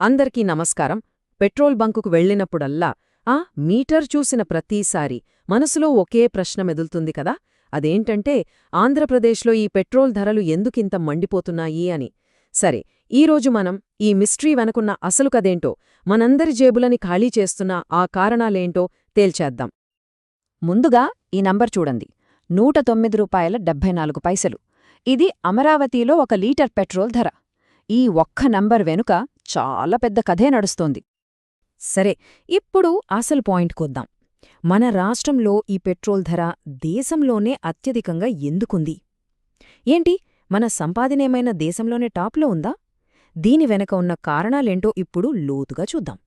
అందరికీ నమస్కారం. పెట్రోల్ బంకుకు వెళ్ళినప్పుడల్లా ఆ మీటర్ చూసిన ప్రతిసారి మనసులో ఒకే ప్రశ్న మెదులుతుంది కదా? అదేంటంటే ఆంధ్రప్రదేశ్లో ఈ పెట్రోల్ ధరలు ఎందుకింత మండిపోతున్నాయి అని. సరే ఈరోజు మనం ఈ మిస్ట్రీ వెనకున్న అసలు కదేంటో మనందరి జేబులని ఖాళీ చేస్తున్న ఆ కారణాలేంటో తేల్చేద్దాం. ముందుగా ఈ నంబర్ చూడండి. నూట తొమ్మిది రూపాయల డెబ్బై నాలుగు పైసలు. ఇది అమరావతిలో ఒక లీటర్ పెట్రోల్ ధర. ఈ ఒక్క నంబర్ వెనుక చాలా పెద్ద కథే నడుస్తోంది. సరే ఇప్పుడు అసలు పాయింట్కొద్దాం మన రాష్ట్రంలో ఈ పెట్రోల్ ధర దేశంలోనే అత్యధికంగా ఎందుకుంది? ఏంటి? మన సంపాదనేమైన దేశంలోనే టాప్లో ఉందా? దీని వెనక ఉన్న కారణాలేంటో ఇప్పుడు లోతుగా చూద్దాం.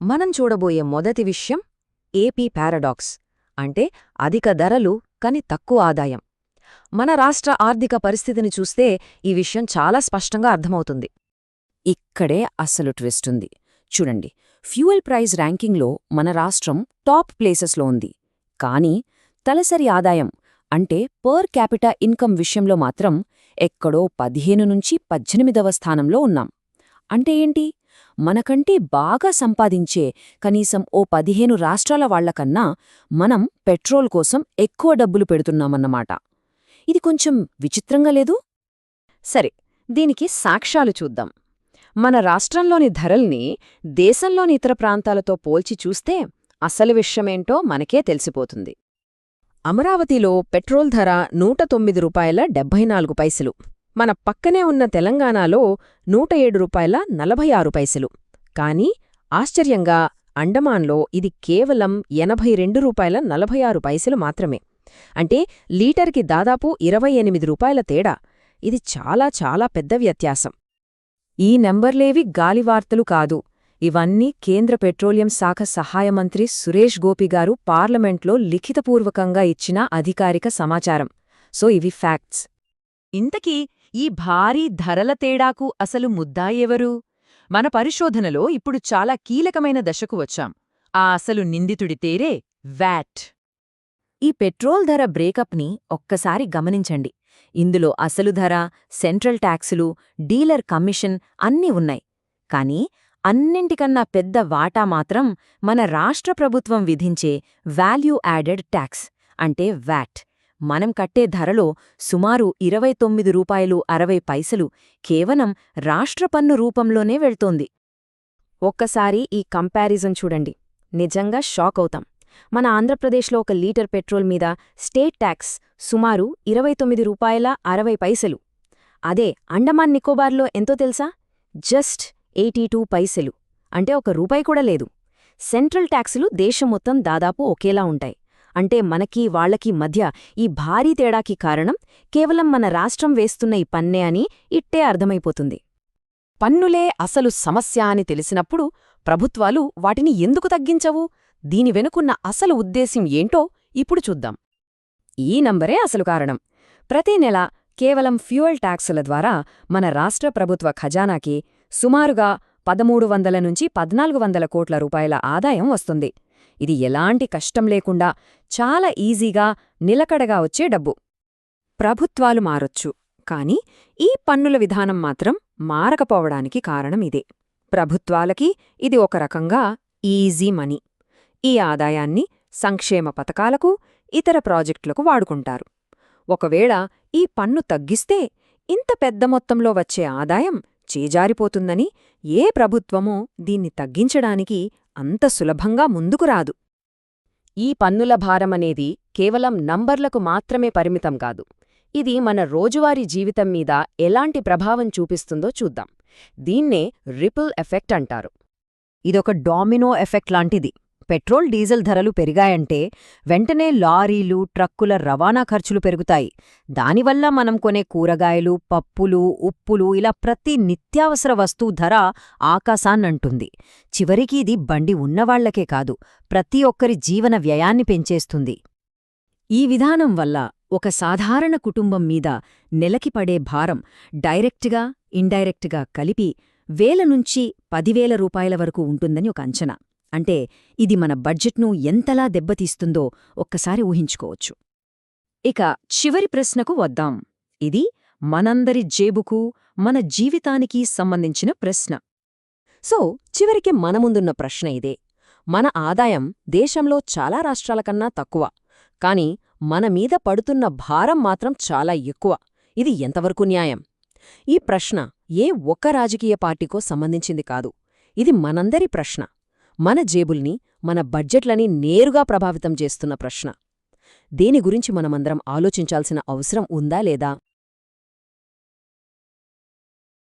మనం చూడబోయే మొదటి విషయం ఏపీ పారాడాక్స్. అంటే అధిక ధరలు కాని తక్కువ ఆదాయం. మన రాష్ట్ర ఆర్థిక పరిస్థితిని చూస్తే ఈ విషయం చాలా స్పష్టంగా అర్థమవుతుంది. ఇక్కడే అస్సలు ట్విస్ట్ ఉంది. చూడండి ఫ్యూయల్ ప్రైజ్ ర్యాంకింగ్లో మన రాష్ట్రం టాప్ ప్లేసెస్లో ఉంది. కానీ తలసరి ఆదాయం అంటే పర్ క్యాపిటా ఇన్కమ్ విషయంలో మాత్రం ఎక్కడో పదిహేను నుంచి పద్దెనిమిదవ స్థానంలో ఉన్నాం. అంటే ఏంటి? మనకంటే బాగా సంపాదించే కనీసం ఓ పదిహేను రాష్ట్రాల వాళ్ళకన్నా మనం పెట్రోల్ కోసం ఎక్కువ డబ్బులు పెడుతున్నామన్నమాట. ఇది కొంచెం విచిత్రంగా లేదు? సరే దీనికి సాక్ష్యాలు చూద్దాం. మన రాష్ట్రంలోని ధరల్ని దేశంలోని ఇతర ప్రాంతాలతో పోల్చి చూస్తే అసలు విషయమేంటో మనకే తెలిసిపోతుంది. అమరావతిలో పెట్రోల్ ధర నూట తొమ్మిది రూపాయల డెబ్బై నాలుగు పైసలు. మన పక్కనే ఉన్న తెలంగాణలో నూట ఏడు రూపాయల నలభై ఆరు పైసలు. కానీ ఆశ్చర్యంగా అండమాన్లో ఇది కేవలం ఎనభై రెండు రూపాయల నలభై ఆరు పైసలు మాత్రమే. అంటే లీటర్కి దాదాపు ఇరవై ఎనిమిది రూపాయల తేడా. ఇది చాలా చాలా పెద్ద వ్యత్యాసం. ఈ నెంబర్లేవి గాలివార్తలు కాదు. ఇవన్నీ కేంద్ర పెట్రోలియం శాఖ సహాయ మంత్రి సురేష్ గోపిగారు పార్లమెంట్లో లిఖితపూర్వకంగా ఇచ్చిన అధికారిక సమాచారం. సో ఇవి ఫ్యాక్ట్స్. ఇంతకీ ఈ భారీ ధరల తేడాకు అసలు ముద్దాయెవరు మన పరిశోధనలో ఇప్పుడు చాలా కీలకమైన దశకు వచ్చాం. ఆ అసలు నిందితుడి తేరే వ్యాట్ ఈ పెట్రోల్ ధర బ్రేకప్ని ఒక్కసారి గమనించండి. ఇందులో అసలు ధర సెంట్రల్ ట్యాక్సులు డీలర్ కమిషన్ అన్నీ ఉన్నాయి. కానీ అన్నింటికన్నా పెద్ద వాటా మాత్రం మన రాష్ట్ర ప్రభుత్వం విధించే వాల్యూ యాడెడ్ ట్యాక్స్ అంటే వ్యాట్ మనం కట్టే ధరలో సుమారు ఇరవై తొమ్మిది రూపాయలు అరవై పైసలు కేవలం రాష్ట్ర పన్ను రూపంలోనే వెళ్తోంది. ఒక్కసారి ఈ కంపారిజన్ చూడండి. నిజంగా షాక్ అవుతాం. మన ఆంధ్రప్రదేశ్లో ఒక లీటర్ పెట్రోల్ మీద స్టేట్ ట్యాక్స్ సుమారు ఇరవై తొమ్మిది రూపాయల అరవై పైసలు. అదే అండమాన్ నికోబార్లో ఎంతో తెలుసా? జస్ట్ ఎయిటీ టూ పైసలు. అంటే ఒక రూపాయి కూడా లేదు. సెంట్రల్ ట్యాక్సులు దేశం మొత్తం దాదాపు ఒకేలా ఉంటాయి. అంటే మనకీ వాళ్ళకీ మధ్య ఈ భారీ తేడాకి కారణం కేవలం మన రాష్ట్రం వేస్తున్న ఈ పన్నే అని ఇట్టే అర్థమైపోతుంది. పన్నులే అసలు సమస్య అని తెలిసినప్పుడు ప్రభుత్వాలు వాటిని ఎందుకు తగ్గించవు? దీని వెనుకున్న అసలు ఉద్దేశ్యం ఏంటో ఇప్పుడు చూద్దాం. ఈ నంబరే అసలు కారణం. ప్రతి నెల కేవలం ఫ్యూయల్ ట్యాక్సుల ద్వారా మన రాష్ట్ర ప్రభుత్వ ఖజానాకి సుమారుగా పదమూడు వందల నుంచి పద్నాలుగు వందల కోట్ల రూపాయల ఆదాయం వస్తుంది. ఇది ఎలాంటి కష్టం లేకుండా చాలా ఈజీగా నిలకడగా వచ్చే డబ్బు. ప్రభుత్వాలు మారొచ్చు కాని ఈ పన్నుల విధానం మాత్రం మారకపోవడానికి కారణం ఇదే. ప్రభుత్వాలకి ఇది ఒక రకంగా ఈజీ మనీ. ఈ ఆదాయాన్ని సంక్షేమ పథకాలకు ఇతర ప్రాజెక్టులకు వాడుకుంటారు. ఒకవేళ ఈ పన్ను తగ్గిస్తే ఇంత పెద్ద మొత్తంలో వచ్చే ఆదాయం చేజారిపోతుందని ఏ ప్రభుత్వమూ దీన్ని తగ్గించడానికి అంత సులభంగా ముందుకు రాదు. ఈ పన్నుల భారమనేది కేవలం నంబర్లకు మాత్రమే పరిమితం కాదు. ఇది మన రోజువారీ జీవితం మీద ఎలాంటి ప్రభావం చూపిస్తుందో చూద్దాం. దీన్నే రిపుల్ ఎఫెక్ట్ అంటారు. ఇదొక డామినో ఎఫెక్ట్ లాంటిది. పెట్రోల్ డీజిల్ ధరలు పెరిగాయంటే వెంటనే లారీలు ట్రక్కుల రవాణా ఖర్చులు పెరుగుతాయి. దానివల్ల మనం కొనే కూరగాయలు పప్పులు ఉప్పులు ఇలా ప్రతి నిత్యావసర వస్తువు ధర ఆకాశాన్నంటుంది. చివరికి ఇది బండి ఉన్నవాళ్ళకే కాదు ప్రతి ఒక్కరి జీవన వ్యయాన్ని పెంచేస్తుంది. ఈ విధానం వల్ల ఒక సాధారణ కుటుంబం మీద నెలకి పడే భారం డైరెక్ట్గా ఇండైరెక్ట్గా కలిపి వేల నుంచి పదివేల రూపాయల వరకు ఉంటుందని ఒక అంచనా. అంటే ఇది మన బడ్జెట్ను ఎంతలా దెబ్బతీస్తుందో ఒక్కసారి ఊహించుకోవచ్చు. ఇక చివరి ప్రశ్నకు వద్దాం. ఇది మనందరి జేబుకు మన జీవితానికి సంబంధించిన ప్రశ్న. సో చివరికి మన ముందున్న ప్రశ్న ఇదే. మన ఆదాయం దేశంలో చాలా రాష్ట్రాల కన్నా తక్కువ. కాని మన మీద పడుతున్న భారం మాత్రం చాలా ఎక్కువ. ఇది ఎంతవరకు న్యాయం? ఈ ప్రశ్న ఏ ఒక్క రాజకీయ పార్టీకో సంబంధించింది కాదు. ఇది మనందరి ప్రశ్న. మన జేబుల్ని మన బడ్జెట్లని నేరుగా ప్రభావితం చేస్తున్న ప్రశ్న. దేని గురించి మనమందరం ఆలోచించాల్సిన అవసరం ఉందా లేదా?